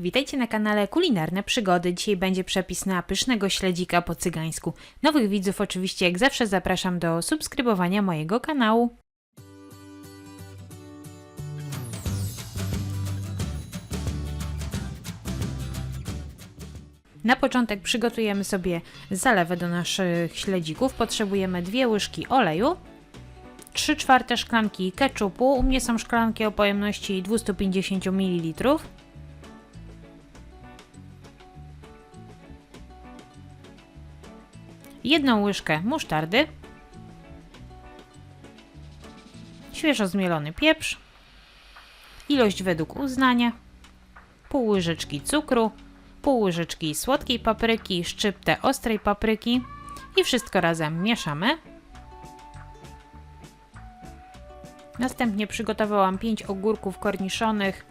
Witajcie na kanale Kulinarne Przygody. Dzisiaj będzie przepis na pysznego śledzika po cygańsku. Nowych widzów oczywiście jak zawsze zapraszam do subskrybowania mojego kanału. Na początek przygotujemy sobie zalewę do naszych śledzików. Potrzebujemy dwie łyżki oleju, 3 czwarte szklanki ketchupu. U mnie są szklanki o pojemności 250 ml. Jedną łyżkę musztardy, świeżo zmielony pieprz, ilość według uznania, pół łyżeczki cukru, pół łyżeczki słodkiej papryki, szczyptę ostrej papryki i wszystko razem mieszamy. Następnie przygotowałam 5 ogórków korniszonych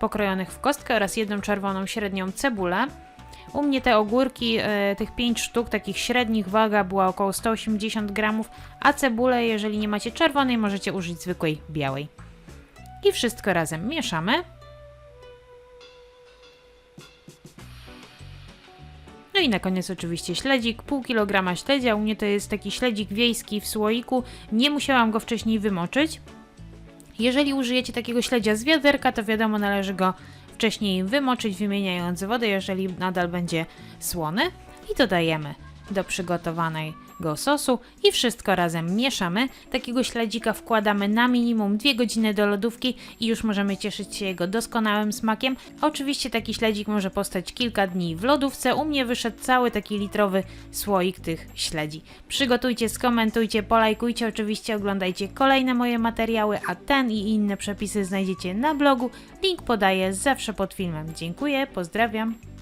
pokrojonych w kostkę oraz jedną czerwoną średnią cebulę. U mnie te ogórki, e, tych 5 sztuk, takich średnich, waga była około 180 gramów, a cebulę, jeżeli nie macie czerwonej, możecie użyć zwykłej białej. I wszystko razem mieszamy. No i na koniec oczywiście śledzik, pół kilograma śledzia, u mnie to jest taki śledzik wiejski w słoiku, nie musiałam go wcześniej wymoczyć. Jeżeli użyjecie takiego śledzia z wiaderka, to wiadomo, należy go wcześniej wymoczyć, wymieniając wodę, jeżeli nadal będzie słony. I dodajemy do przygotowanego sosu i wszystko razem mieszamy. Takiego śledzika wkładamy na minimum 2 godziny do lodówki i już możemy cieszyć się jego doskonałym smakiem. Oczywiście taki śledzik może postać kilka dni w lodówce. U mnie wyszedł cały taki litrowy słoik tych śledzi. Przygotujcie, skomentujcie, polajkujcie, oczywiście oglądajcie kolejne moje materiały, a ten i inne przepisy znajdziecie na blogu. Link podaję zawsze pod filmem. Dziękuję, pozdrawiam.